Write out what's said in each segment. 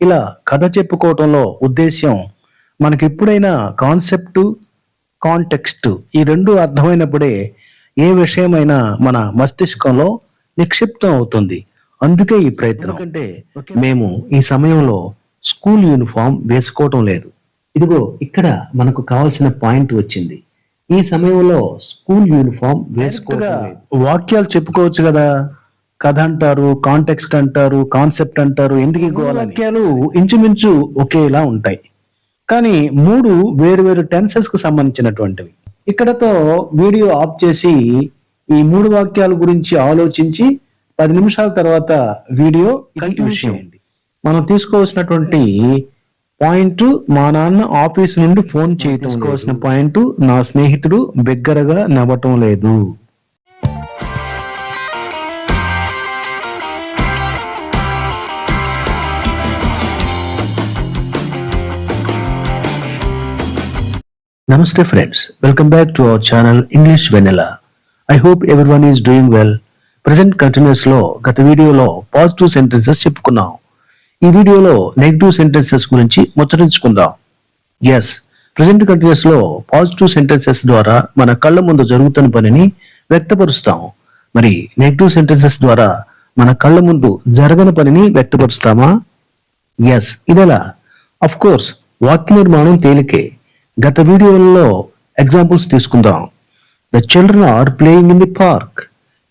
ఇలా కథ చెప్పుకోవటంలో ఉద్దేశ్యం మనకి ఎప్పుడైనా కాన్సెప్ట్ కాంటెక్స్ట్ ఈ రెండు అర్థమైనప్పుడే ఏ విషయమైనా మన మస్తిష్కంలో నిక్షిప్తం అవుతుంది. అందుకే ఈ ప్రయత్నం. అంటే మేము ఈ సమయంలో స్కూల్ యూనిఫామ్ వేసుకోవటం లేదు. ఇదిగో ఇక్కడ మనకు కావాల్సిన పాయింట్ వచ్చింది. ఈ సమయంలో స్కూల్ యూనిఫామ్ వేసుకోవటం లేదు. వాక్యాలు చెప్పుకోవచ్చు కదా. కథ అంటారు కాంటెక్స్ట్ అంటారు కాన్సెప్ట్ అంటారు ఎందుకు? వాక్యాలు ఇంచుమించు ఒకేలా ఉంటాయి. కానీ మూడు వేరు వేరు టెన్సెస్కు సంబంధించినటువంటివి. ఇక్కడతో వీడియో ఆఫ్ చేసి ఈ మూడు వాక్యాల గురించి ఆలోచించి పది నిమిషాల తర్వాత వీడియో కంటిన్యూ చేయండి. మనం తీసుకోవాల్సినటువంటి పాయింట్ మా నాన్న ఆఫీస్ నుండి ఫోన్ చేయటం తీసుకోవాల్సిన పాయింట్ నా స్నేహితుడు బిగ్గరగా నవ్వటం లేదు. Namaste friends, welcome back to our channel English Vanilla. I hope everyone is doing well. Present కంటిన్యూస్లో గత వీడియోలో పాజిటివ్ సెంటెన్సెస్ చెప్పుకున్నాం. ఈ వీడియోలో నెగిటివ్ సెంటెన్సెస్ గురించి ముచ్చరించుకుందాం ఎస్ ప్రజెంట్ కంటిన్యూస్లో పాజిటివ్ సెంటెన్సెస్ ద్వారా మన కళ్ళ ముందు జరుగుతున్న పనిని వ్యక్తపరుస్తాం. మరి నెగిటివ్ సెంటెన్సెస్ ద్వారా మన కళ్ళ ముందు జరగని పనిని వ్యక్తపరుస్తామా? ఎస్ ఇదెలా? అఫ్ కోర్స్ వాక్య నిర్మాణం తేలికే. గత వీడియోలలో ఎగ్జాంపుల్స్ తీసుకుందాం. The children are playing in the park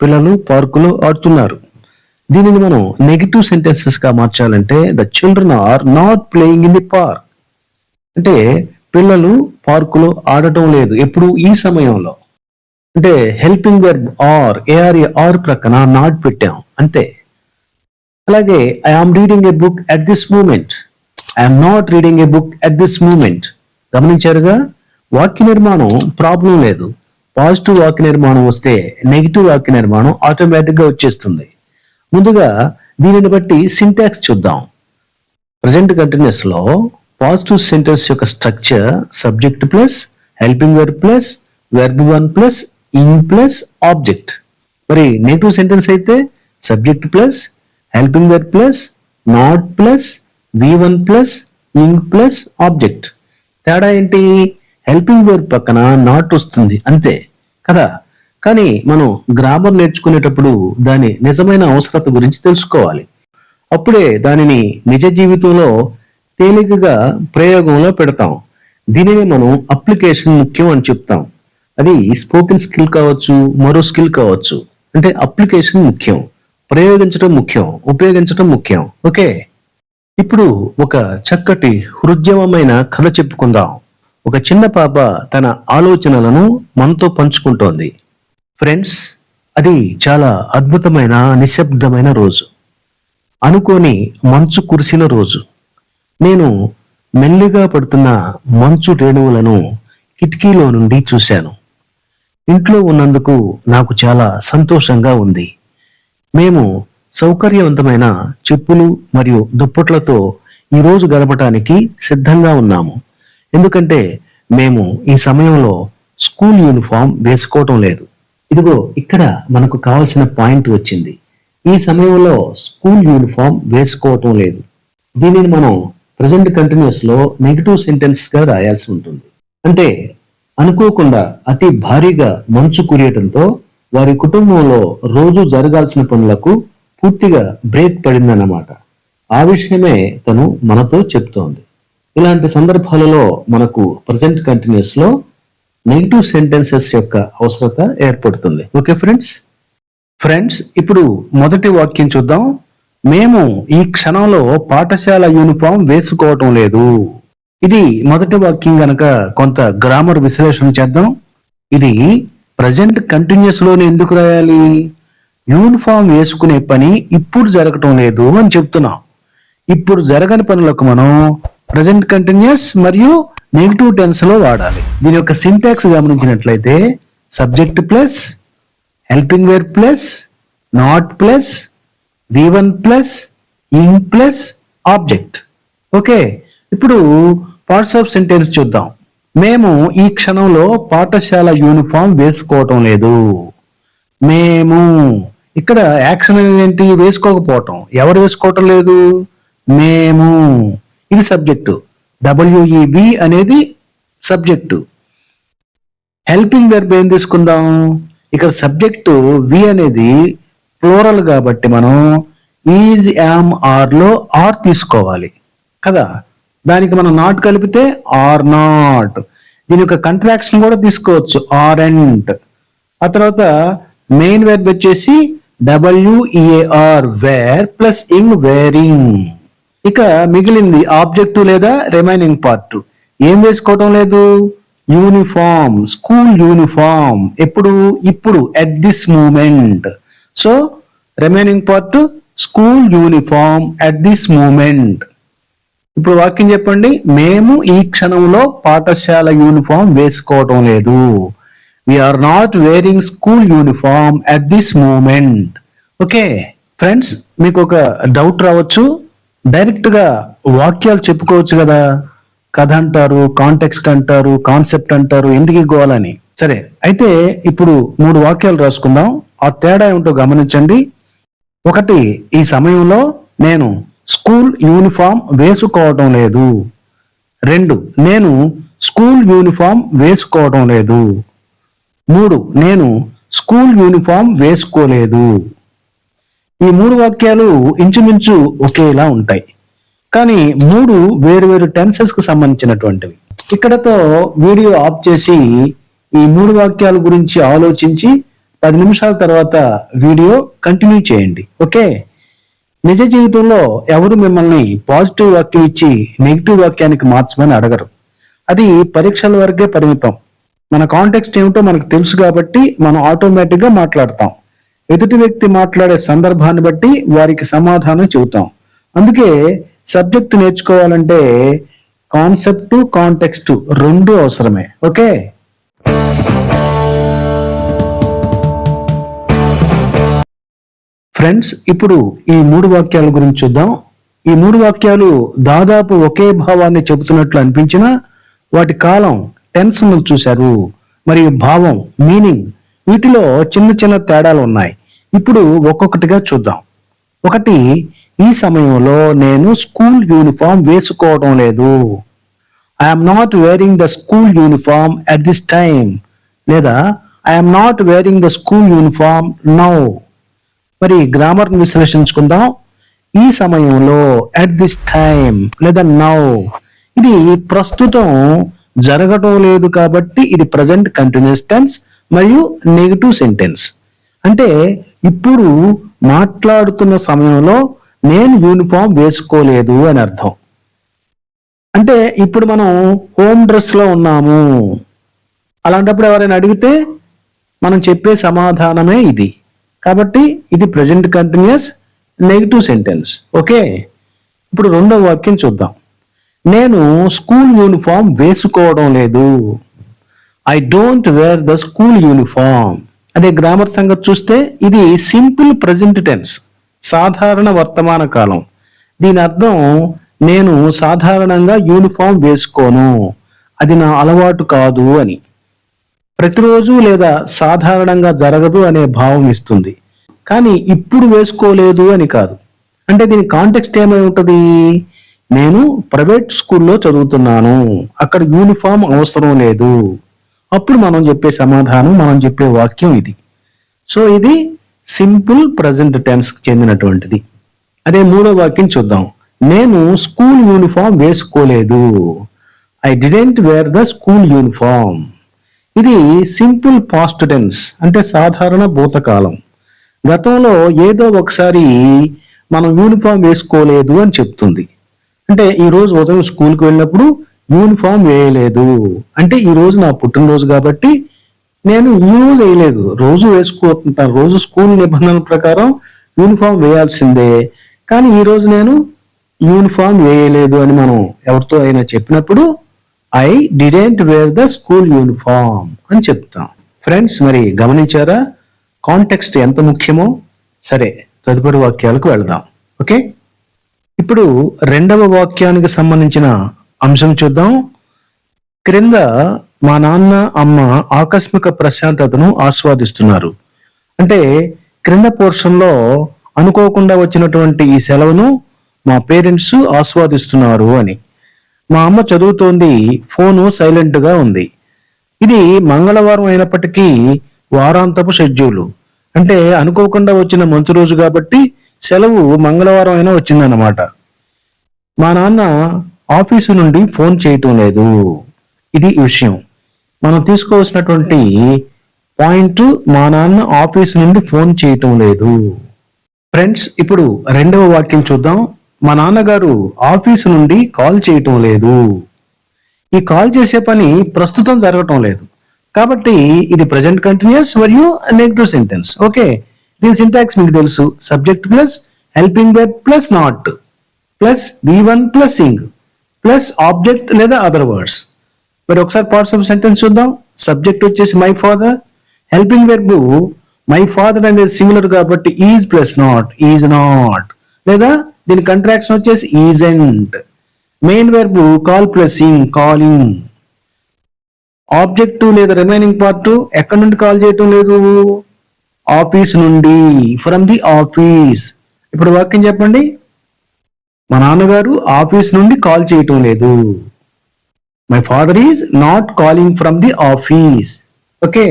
పిల్లలు పార్కులో ఆడుతున్నారు. దీనిని మనం నెగిటివ్ సెంటెన్సెస్గా మార్చాలంటే the children are not playing in the park అంటే పిల్లలు పార్కులో ఆడటం లేదు ఎప్పుడు ఈ సమయంలో. అంటే helping verb are A R ప్రక్కన నాట్ పెట్టాం. అంతే. అలాగే I am reading a book at this moment I'm not reading a book at this moment గమనించారుగా వాక్య నిర్మాణం ప్రాబ్లం లేదు. పాజిటివ్ వాక్య నిర్మాణం వస్తే నెగిటివ్ వాక్య నిర్మాణం ఆటోమేటిక్గా వచ్చేస్తుంది. ముందుగా దీనిని బట్టి సింటాక్స్ చూద్దాం. ప్రజెంట్ కంటిన్యూస్లో పాజిటివ్ సెంటెన్స్ యొక్క structure subject plus helping verb plus verb one plus ing plus object. మరి నెగిటివ్ సెంటెన్స్ అయితే subject plus helping verb plus not plus V one plus ing plus object. తేడా ఏంటి? Helping verb పక్కన not వస్తుంది అంతే కదా? కానీ మనం గ్రామర్ నేర్చుకునేటప్పుడు దాని నిజమైన అవసరత గురించి తెలుసుకోవాలి. అప్పుడే దానిని నిజ జీవితంలో తేలికగా ప్రయోగంలో పెడతాం. దీనిని మనం అప్లికేషన్ ముఖ్యం అని చెప్తాం. అది స్పోకెన్ స్కిల్ కావచ్చు మరో స్కిల్ కావచ్చు. అంటే అప్లికేషన్ ముఖ్యం ప్రయోగించడం ముఖ్యం ఉపయోగించడం ముఖ్యం. ఓకే? ఇప్పుడు ఒక చక్కటి హృద్యమమైన కథ చెప్పుకుందాం. ఒక చిన్న పాప తన ఆలోచనలను మనతో పంచుకుంటోంది. ఫ్రెండ్స్ అది చాలా అద్భుతమైన నిశ్శబ్దమైన రోజు. అనుకోని మంచు కురిసిన రోజు. నేను మెల్లిగా పడుతున్న మంచు రేణువులను కిటికీలో నుండి చూశాను. ఇంట్లో ఉన్నందుకు నాకు చాలా సంతోషంగా ఉంది. మేము సౌకర్యవంతమైన చెప్పులు మరియు దుప్పట్లతో ఈ రోజు గడపటానికి సిద్ధంగా ఉన్నాము. ఎందుకంటే మేము ఈ సమయంలో స్కూల్ యూనిఫామ్ వేసుకోవటం లేదు. ఇదిగో ఇక్కడ మనకు కావాల్సిన పాయింట్ వచ్చింది. ఈ సమయంలో స్కూల్ యూనిఫామ్ వేసుకోవటం లేదు. దీనిని మనం ప్రజెంట్ కంటిన్యూస్లో నెగిటివ్ సెంటెన్స్గా రాయాల్సి ఉంటుంది. అంటే అనుకోకుండా అతి భారీగా మంచు కురియటంతో వారి కుటుంబంలో రోజు జరగాల్సిన పనులకు పూర్తిగా బ్రేక్ పడిందన్నమాట. ఆ విషయమే తను మనతో చెప్తోంది. ఇలాంటి సందర్భాలలో మనకు ప్రజెంట్ కంటిన్యూస్లో నెగిటివ్ సెంటెన్సెస్ యొక్క అవసరత ఏర్పడుతుంది. ఓకే ఫ్రెండ్స్ ఫ్రెండ్స్ ఇప్పుడు మొదటి వాక్యం చూద్దాం. మేము ఈ క్షణంలో పాఠశాల యూనిఫామ్ వేసుకోవటం లేదు. ఇది మొదటి వాక్యం గనక కొంత గ్రామర్ విశ్లేషణ చేద్దాం. ఇది ప్రజెంట్ కంటిన్యూస్లోనే ఎందుకు రాయాలి? యూనిఫామ్ వేసుకునే పని ఇప్పుడు జరగటం లేదు అని చెప్తున్నాం. ఇప్పుడు జరగని పనులకు మనం ప్రజెంట్ కంటిన్యూస్ మరియు నెగిటివ్ టెన్స్లో వాడాలి. దీని యొక్క సింటాక్స్ గమనించినట్లయితే subject plus helping verb plus not plus V one plus ing plus object okay ఇప్పుడు పార్ట్స్ ఆఫ్ సెంటెన్స్ చూద్దాం. మేము ఈ క్షణంలో పాఠశాల యూనిఫామ్ వేసుకోవటం లేదు. మేము ఇక్కడ యాక్షన్ ఏంటి వేసుకోకపోవటం. ఎవరు వేసుకోవటం లేదు? మేము. ఇది సబ్జెక్టు. డబ్ల్యూఈబి అనేది సబ్జెక్టు. హెల్పింగ్ వెర్బ్ ఏం తీసుకుందాం? ఇక్కడ సబ్జెక్టు వి అనేది ప్లోరల్ కాబట్టి మనం ఈజ్ యామ్ ఆర్లో ఆర్ తీసుకోవాలి. కదా? దానికి మనం నాట్ కలిపితే ఆర్ నాట్. దీని యొక్క కంట్రాక్షన్ కూడా తీసుకోవచ్చు. Aren't. ఆ తర్వాత మెయిన్ వెర్బ్ వచ్చేసి W E A R wear plus ing wearing ఇక మిగిలింది ఆబ్జెక్టివ్ లేదా రిమైనింగ్ పార్ట్. ఏం వేసుకోవటం లేదు? Uniform school uniform. ఎప్పుడు? ఇప్పుడు at this moment so remaining part school uniform at this moment ఇప్పుడు వాక్యం చెప్పండి. మేము ఈ క్షణంలో పాఠశాల యూనిఫామ్ వేసుకోవటం లేదు. Are not wearing school uniform at this moment okay friends మీకు ఒక డౌట్ రావచ్చు. డైరెక్ట్గా వాక్యాలు చెప్పుకోవచ్చు కదా. కథ అంటారు కాంటెక్స్ట్ అంటారు కాన్సెప్ట్ అంటారు ఎందుకు గోవాలని సరే అయితే ఇప్పుడు మూడు వాక్యాలు రాసుకుందాం. ఆ తేడా ఏమిటో గమనించండి. ఒకటి ఈ సమయంలో నేను స్కూల్ యూనిఫామ్ వేసుకోవటం లేదు. రెండు నేను స్కూల్ యూనిఫామ్ వేసుకోవటం లేదు. మూడు నేను స్కూల్ యూనిఫామ్ వేసుకోలేదు. ఈ మూడు వాక్యాలు ఇంచుమించు ఒకేలా ఉంటాయి. కానీ మూడు వేరు వేరు టెన్సెస్కు సంబంధించినటువంటివి. ఇక్కడతో వీడియో ఆఫ్ చేసి ఈ మూడు వాక్యాల గురించి ఆలోచించి పది నిమిషాల తర్వాత వీడియో కంటిన్యూ చేయండి. ఓకే? నిజ జీవితంలో ఎవరు మిమ్మల్ని పాజిటివ్ వాక్యం ఇచ్చి నెగిటివ్ వాక్యానికి మార్చమని అడగరు. అది పరీక్షల వరకే పరిమితం. మన కాంటెక్స్ట్ ఏమిటో మనకు తెలుసు కాబట్టి మనం ఆటోమేటిక్గా మాట్లాడతాం. ఎదుటి వ్యక్తి మాట్లాడే సందర్భాన్ని బట్టి వారికి సమాధానం చెబుతాం. అందుకే సబ్జెక్ట్ నేర్చుకోవాలంటే కాన్సెప్ట్ కాంటెక్స్ట్ రెండు అవసరమే. ఓకే? ఫ్రెండ్స్ ఇప్పుడు ఈ మూడు వాక్యాల గురించి చూద్దాం. ఈ మూడు వాక్యాలు దాదాపు ఒకే భావాన్ని చెబుతున్నట్లు అనిపించినా వాటి కాలం టెన్స్ చూశారు. మరియు భావం మీనింగ్ వీటిలో చిన్న చిన్న తేడాలు ఉన్నాయి. ఇప్పుడు ఒక్కొక్కటిగా చూద్దాం. ఒకటి ఈ సమయంలో నేను స్కూల్ యూనిఫామ్ వేసుకోవడం లేదు. I'm not wearing the school uniform at this time లేదా I'm not wearing the school uniform now మరి గ్రామర్ విశ్లేషించుకుందాం. ఈ సమయంలో అట్ దిస్ టైమ్ లేదా నౌ ఇది ప్రస్తుతం జరగటం లేదు కాబట్టి ఇది ప్రజెంట్ కంటిన్యూస్ టెన్స్ మరియు నెగిటివ్ సెంటెన్స్ అంటే ఇప్పుడు మాట్లాడుతున్న సమయంలో నేను యూనిఫామ్ వేసుకోలేదు అని అర్థం. అంటే ఇప్పుడు మనం హోమ్ డ్రెస్లో ఉన్నాము. అలాంటప్పుడు ఎవరైనా అడిగితే మనం చెప్పే సమాధానమే ఇది. కాబట్టి ఇది present continuous negative sentence okay? ఇప్పుడు రెండవ వాక్యం చూద్దాం. నేను స్కూల్ యూనిఫామ్ వేసుకోవడం లేదు. I don't wear the school uniform అదే గ్రామర్ సంగతి చూస్తే ఇది సింపుల్ ప్రజెంట్ టెన్స్ సాధారణ వర్తమాన కాలం. దీని అర్థం నేను సాధారణంగా యూనిఫామ్ వేసుకోను. అది నా అలవాటు కాదు అని. ప్రతిరోజు లేదా సాధారణంగా జరగదు అనే భావం ఇస్తుంది. కానీ ఇప్పుడు వేసుకోలేదు అని కాదు. అంటే దీని కాంటెక్స్ట్ ఏమై ఉంటుంది? నేను ప్రైవేట్ స్కూల్లో చదువుతున్నాను. అక్కడ యూనిఫామ్ అవసరం లేదు. అప్పుడు మనం చెప్పే సమాధానం మనం చెప్పే వాక్యం ఇది. సో ఇది సింపుల్ ప్రజెంట్ టెన్స్కి చెందినటువంటిది. అదే మూడో వాక్యం చూద్దాం. నేను స్కూల్ యూనిఫామ్ వేసుకోలేదు. I didn't wear the school uniform ఇది సింపుల్ పాస్ట్ టెన్స్ అంటే సాధారణ భూతకాలం. గతంలో ఏదో ఒకసారి మనం యూనిఫామ్ వేసుకోలేదు అని చెప్తుంది. అంటే ఈ రోజు ఉదయం స్కూల్కి వెళ్ళినప్పుడు యూనిఫామ్ వేయలేదు. అంటే ఈ రోజు నా పుట్టినరోజు కాబట్టి నేను ఈ రోజు వేయలేదు. రోజు వేసుకుంటాను రోజు స్కూల్ నిబంధనల ప్రకారం యూనిఫామ్ వేయాల్సిందే. కానీ ఈ రోజు నేను యూనిఫామ్ వేయలేదు అని మనం ఎవరితో అయినా చెప్పినప్పుడు I didn't wear the school uniform అని చెప్తాం. ఫ్రెండ్స్ మరి గమనించారా? కాంటెక్స్ట్ ఎంత ముఖ్యమో? సరే తదుపరి వాక్యాలకు వెళదాం. ఓకే ఇప్పుడు రెండవ వాక్యానికి సంబంధించిన అంశం చూద్దాం. క్రింద మా నాన్న అమ్మ ఆకస్మిక ప్రశాంతతను ఆస్వాదిస్తున్నారు. అంటే క్రింద పోర్షన్లో అనుకోకుండా వచ్చినటువంటి ఈ సెలవును మా పేరెంట్స్ ఆస్వాదిస్తున్నారు అని. మా అమ్మ చదువుతోంది ఫోను సైలెంట్గా ఉంది. ఇది మంగళవారం అయినప్పటికీ వారాంతపు షెడ్యూలు. అంటే అనుకోకుండా వచ్చిన మంచి రోజు కాబట్టి సెలవు మంగళవారం అయినా వచ్చిందన్నమాట. మా నాన్న ఆఫీసు నుండి ఫోన్ చేయటం లేదు. ఇది విషయం. మనం తీసుకోవాల్సినటువంటి పాయింట్ మా నాన్న ఆఫీస్ నుండి ఫోన్ చేయటం లేదు. ఫ్రెండ్స్ ఇప్పుడు రెండవ వాక్యం చూద్దాం. మా నాన్నగారు ఆఫీసు నుండి కాల్ చేయటం లేదు. ఈ కాల్ చేసే పని ప్రస్తుతం జరగటం లేదు. కాబట్టి ఇది ప్రజెంట్ కంటిన్యూస్ మరియు నెగిటివ్ సెంటెన్స్ ఓకే దీని సింటాక్స్ మీకు తెలుసు. Subject plus helping verb plus not plus V one plus ing plus object లేదా అదర్ వర్డ్స్ మరి ఒకసారి పార్ట్స్ ఆఫ్ సెంటెన్స్ చూద్దాం. సబ్జెక్ట్ వచ్చేసి my father helping verb my father అనేది సింగులర్ కాబట్టి is plus not is not లేదా దీని contraction వచ్చేసి isn't main verb call plus ing calling object లేదా రిమైనింగ్ పార్ట్ ఎక్కడి నుండి కాల్ చేయటం లేదు? ఆఫీస్ నుండి. ఫ్రమ్ ది ఆఫీస్ ఇప్పుడు వాక్యం చెప్పండి. మా నాన్నగారు ఆఫీస్ నుండి కాల్ చేయటం లేదు. My father is not calling from the office okay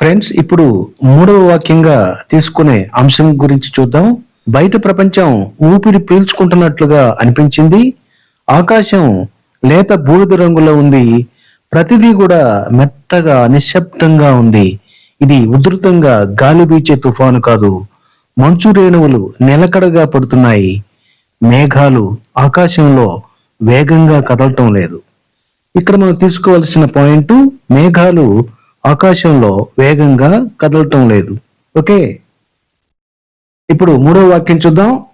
friends ఇప్పుడు మూడవ వాక్యంగా తీసుకునే అంశం గురించి చూద్దాం. బయట ప్రపంచం ఊపిరి పీల్చుకుంటున్నట్లుగా అనిపించింది. ఆకాశం లేత బూడిద రంగులో ఉంది. ప్రతిదీ కూడా మెత్తగా నిశ్శబ్దంగా ఉంది. ఇది ఉధృతంగా గాలి వీచే తుఫాను కాదు మంచు రేణువులు నిలకడగా పడుతున్నాయి. మేఘాలు ఆకాశంలో వేగంగా కదలటం లేదు. ఇక్కడ మనం తీసుకోవాల్సిన పాయింట్ మేఘాలు ఆకాశంలో వేగంగా కదలటం లేదు. ఓకే? ఇప్పుడు మూడో వాక్యం చూద్దాం.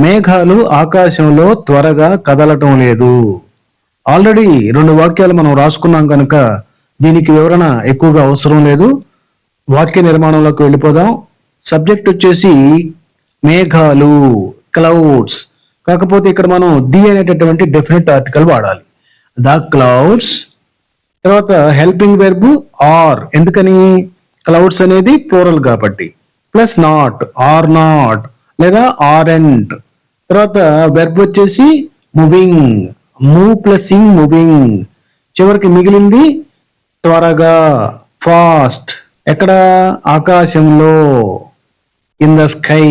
మేఘాలు ఆకాశంలో త్వరగా కదలటం లేదు. ఆల్రెడీ రెండు వాక్యాలు మనం రాసుకున్నాం కనుక దీనికి వివరణ ఎక్కువగా అవసరం లేదు. వాక్య నిర్మాణంలోకి వెళ్ళిపోదాం. సబ్జెక్ట్ వచ్చేసి మేఘాలు క్లౌడ్స్ కాకపోతే ఇక్కడ మనం ది అనేటటువంటి డెఫినెట్ ఆర్టికల్ వాడాలి. ద క్లౌడ్స్ తర్వాత హెల్పింగ్ వెర్బ్ ఆర్ ఎందుకని? క్లౌడ్స్ అనేది ప్లోరల్ కాబట్టి. ప్లస్ నాట్ ఆర్ నాట్ లేదా ఆర్ అండ్ తర్వాత వెర్బ్ వచ్చేసి moving move plus ing moving చివరికి మిగిలింది త్వరగా ఫాస్ట్. ఎక్కడ? ఆకాశంలో. In the sky.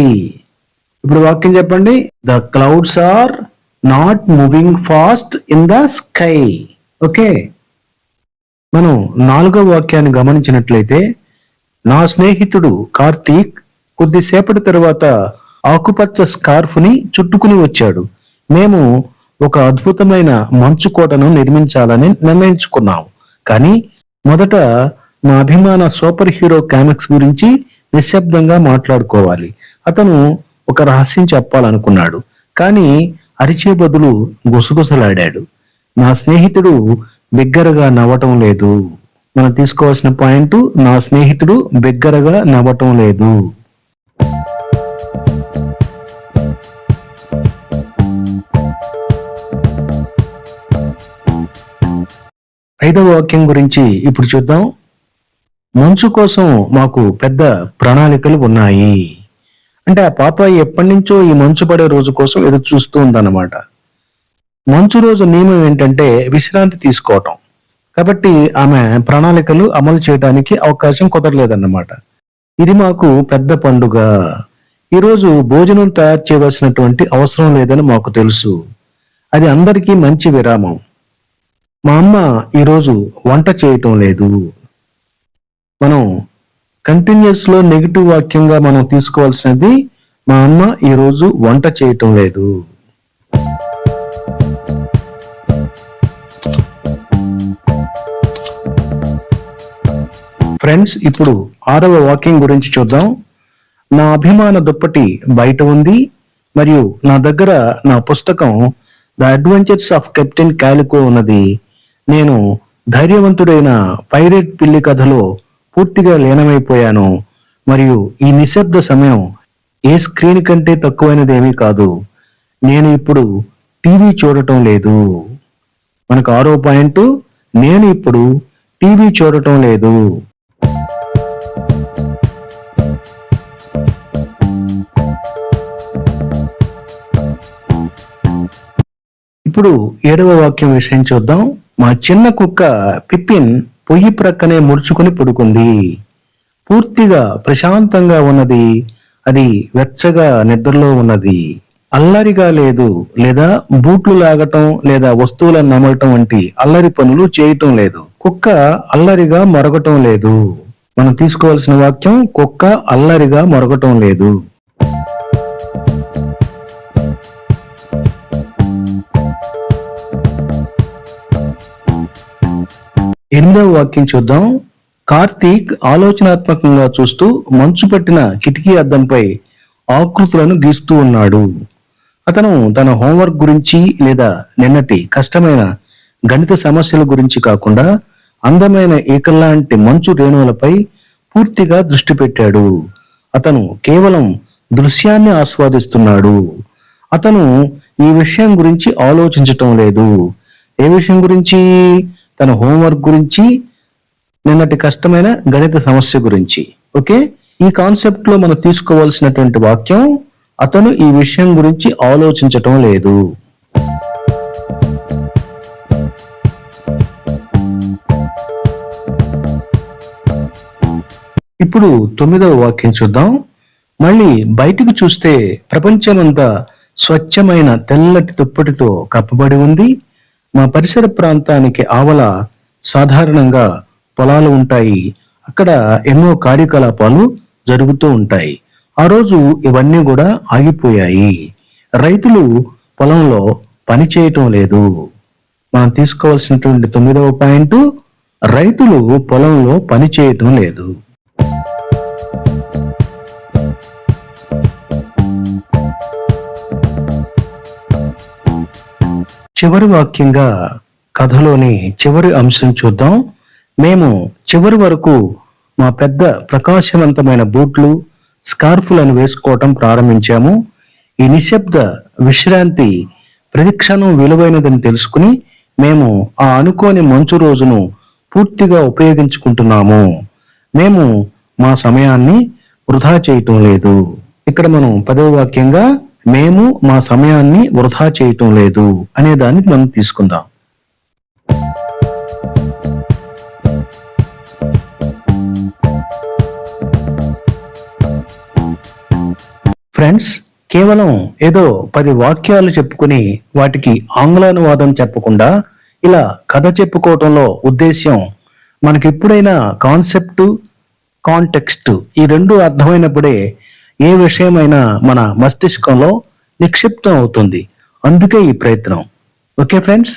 ఇప్పుడు వాక్యం చెప్పండి. The clouds are not moving fast in the sky. Okay? మనం నాలుగో వాక్యాన్ని గమనించినట్లయితే నా స్నేహితుడు కార్తీక్ కొద్దిసేపటి తర్వాత ఆకుపచ్చ స్కార్ఫ్ని చుట్టుకుని వచ్చాడు. మేము ఒక అద్భుతమైన మంచు కోటను నిర్మించాలని నిర్ణయించుకున్నాం. కానీ మొదట మా అభిమాన సూపర్ హీరో కామిక్స్ గురించి నిశ్శబ్దంగా మాట్లాడుకోవాలి. అతను ఒక రహస్యం చెప్పాలనుకున్నాడు. కానీ అరిచే బదులు గుసగుసలాడాడు. నా స్నేహితుడు బిగ్గరగా నవ్వటం లేదు. మనం తీసుకోవాల్సిన పాయింట్ నా స్నేహితుడు బిగ్గరగా నవ్వటం లేదు. ఐదవ వాక్యం గురించి ఇప్పుడు చూద్దాం. మంచు కోసం మాకు పెద్ద ప్రణాళికలు ఉన్నాయి. అంటే ఆ పాప ఎప్పటి నుంచో ఈ మంచు పడే రోజు కోసం ఎదురు చూస్తూ ఉందన్నమాట మంచు రోజు నియమం ఏంటంటే విశ్రాంతి తీసుకోవటం. కాబట్టి ఆమె ప్రణాళికలు అమలు చేయడానికి అవకాశం కుదరలేదన్నమాట. ఇది మాకు పెద్ద పండుగ. ఈరోజు భోజనం తయారు చేయవలసినటువంటి అవసరం లేదని మాకు తెలుసు. అది అందరికీ మంచి విరామం. మా అమ్మ ఈరోజు వంట చేయటం లేదు. మనం కంటిన్యూస్లో నెగిటివ్ వాక్యంగా మనం తీసుకోవాల్సినది మా అమ్మ ఈరోజు వంట చేయటం లేదు. ఫ్రెండ్స్ ఇప్పుడు ఆరవ వాక్యం గురించి చూద్దాం. నా అభిమాన దుప్పటి బయట ఉంది మరియు నా దగ్గర నా పుస్తకం the adventures of captain Calico ఉన్నది. నేను ధైర్యవంతుడైన పైరేట్ పిల్లి కథలో పూర్తిగా లీనమైపోయాను. మరియు ఈ నిశ్శబ్ద సమయం ఏ స్క్రీన్ కంటే తక్కువైనదేమీ కాదు. నేను ఇప్పుడు టీవీ చూడటం లేదు. మనకు ఆరో పాయింట్ నేను ఇప్పుడు టీవీ చూడటం లేదు. ఇప్పుడు ఏడవ వాక్యం విషయం చూద్దాం. మా చిన్న కుక్క పిప్పిన్ పొయ్యి ప్రక్కనే ముడుచుకుని పడుకుంది. పూర్తిగా ప్రశాంతంగా ఉన్నది. అది వెచ్చగా నిద్రలో ఉన్నది. అల్లరిగా లేదు లేదా బూట్లు లాగటం లేదా వస్తువులను నమలటం వంటి అల్లరి పనులు చేయటం లేదు. కుక్క అల్లరిగా మరగటం లేదు. మనం తీసుకోవాల్సిన వాక్యం కుక్క అల్లరిగా మరగటం లేదు. ఎనిమిదవ వాక్యం చూద్దాం. కార్తీక్ ఆలోచనాత్మకంగా చూస్తూ మంచు పట్టిన కిటికీ అద్దంపై ఆకృతులను గీస్తూ ఉన్నాడు. అతను తన హోంవర్క్ గురించి లేదా నిన్నటి కష్టమైన గణిత సమస్యల గురించి కాకుండా అందమైన ఏకల్లాంటి మంచు రేణువులపై పూర్తిగా దృష్టి పెట్టాడు. అతను కేవలం దృశ్యాన్ని ఆస్వాదిస్తున్నాడు. అతను ఈ విషయం గురించి ఆలోచించటం లేదు. ఏ విషయం గురించి? తన హోంవర్క్ గురించి నిన్నటి కష్టమైన గణిత సమస్య గురించి. ఓకే? ఈ కాన్సెప్ట్లో మనం తీసుకోవాల్సినటువంటి వాక్యం అతను ఈ విషయం గురించి ఆలోచించటం లేదు. ఇప్పుడు తొమ్మిదవ వాక్యం చూద్దాం. మళ్ళీ బయటికి చూస్తే ప్రపంచమంతా స్వచ్ఛమైన తెల్లటి దుప్పటితో కప్పబడి ఉంది. మా పరిసర ప్రాంతానికి ఆవల సాధారణంగా పొలాలు ఉంటాయి. అక్కడ ఎన్నో కార్యకలాపాలు జరుగుతూ ఉంటాయి. ఆ రోజు ఇవన్నీ కూడా ఆగిపోయాయి. రైతులు పొలంలో పని చేయటం లేదు. మనం తీసుకోవాల్సినటువంటి తొమ్మిదవ పాయింట్ రైతులు పొలంలో పని చేయటం లేదు. చివరి వాక్యంగా కథలోని చివరి అంశం చూద్దాం. మేము చివరి వరకు మా పెద్ద ప్రకాశవంతమైన బూట్లు స్కార్ఫులను వేసుకోవటం ప్రారంభించాము. ఈ నిశ్శబ్ద విశ్రాంతి ప్రతిక్షణం విలువైనదని తెలుసుకుని మేము ఆ అనుకోని మంచు రోజును పూర్తిగా ఉపయోగించుకుంటున్నాము. మేము మా సమయాన్ని వృధా చేయటం లేదు. ఇక్కడ మనం పదవ వాక్యంగా మేము మా సమయాన్ని వృధా చేయటం లేదు అనే దాన్ని మనం తీసుకుందాం. ఫ్రెండ్స్ కేవలం ఏదో పది వాక్యాలు చెప్పుకుని వాటికి ఆంగ్లానువాదం చెప్పకుండా ఇలా కథ చెప్పుకోవటంలో ఉద్దేశ్యం మనకి ఎప్పుడైనా కాన్సెప్ట్ కాంటెక్స్ట్ ఈ రెండు అర్థమైనప్పుడే ఏ విషయమైనా మన మస్తిష్కంలో నిక్షిప్తం అవుతుంది అందుకే ఈ ప్రయత్నం. Okay friends?